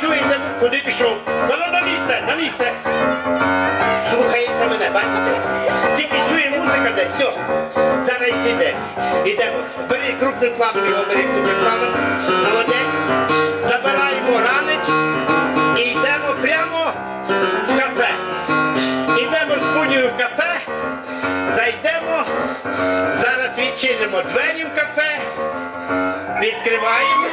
чуєте, куди пішов? Воно на місце, на місце. Слухається мене, бачите? Тільки чує музика десь, все. Зараз іде. Ідемо. Бери крупним планом його, бери крупним планом. Молодець. Забираємо ранець і йдемо прямо в кафе. Йдемо з Бунею в кафе, зайдемо, зараз відчинимо двері в кафе, відкриваємо.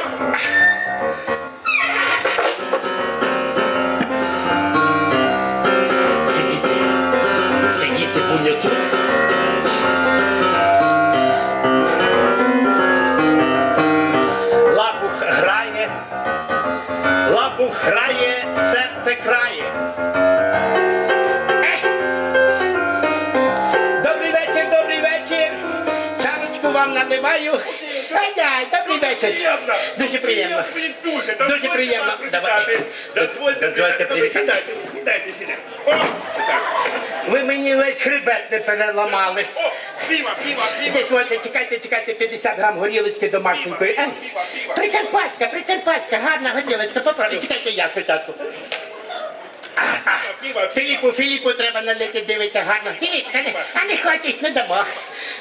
Лапух серце крає. Ех! Добрий вечір, добрий вечір. Чарочку вам наливаю. Ай-яй, добрий вечір. Приємно. Дуже приємно. Мені дуже. Дуже приємно. Давай. Дозвольте, Дозвольте привітати. привітати. Сідайте, сідайте, сідайте. О, так. Ви мені ледь хребет не переламали. О, піва, піва, піва. Дозвольте, чекайте, чекайте, 50 грам горілочки домашненької. Ей, Прикарпатська, прикарпатська, гарна горілочка, поправте. Чекайте я спочатку. Піва. Філіпу, Філіпу треба налити, дивиться гарно. Філіп, а не, а не хочеш, не дамо.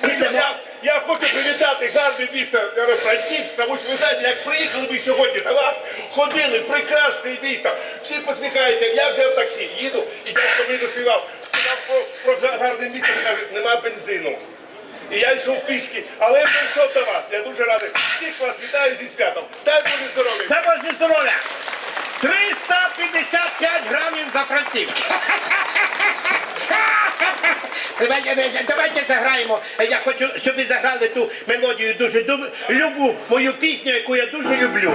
Не дамо. Я, я хочу привітати гарне місто Франківськ, тому що ви знаєте, як приїхали ми сьогодні до вас, ходили, прекрасне місто, всі посміхаються, я вже в таксі їду, і дядько мені заспівав, сказав про, про гарне місто, каже, нема бензину. І я йшов пішки, але я прийшов до вас. Я дуже радий. Всіх вас вітаю зі святом. Дай Боже здоров'я. Дай Боже здоров'я! 355 грамів за франків. Давайте, давайте заграємо. Я хочу, щоб ви заграли ту мелодію дуже любу мою пісню, яку я дуже люблю.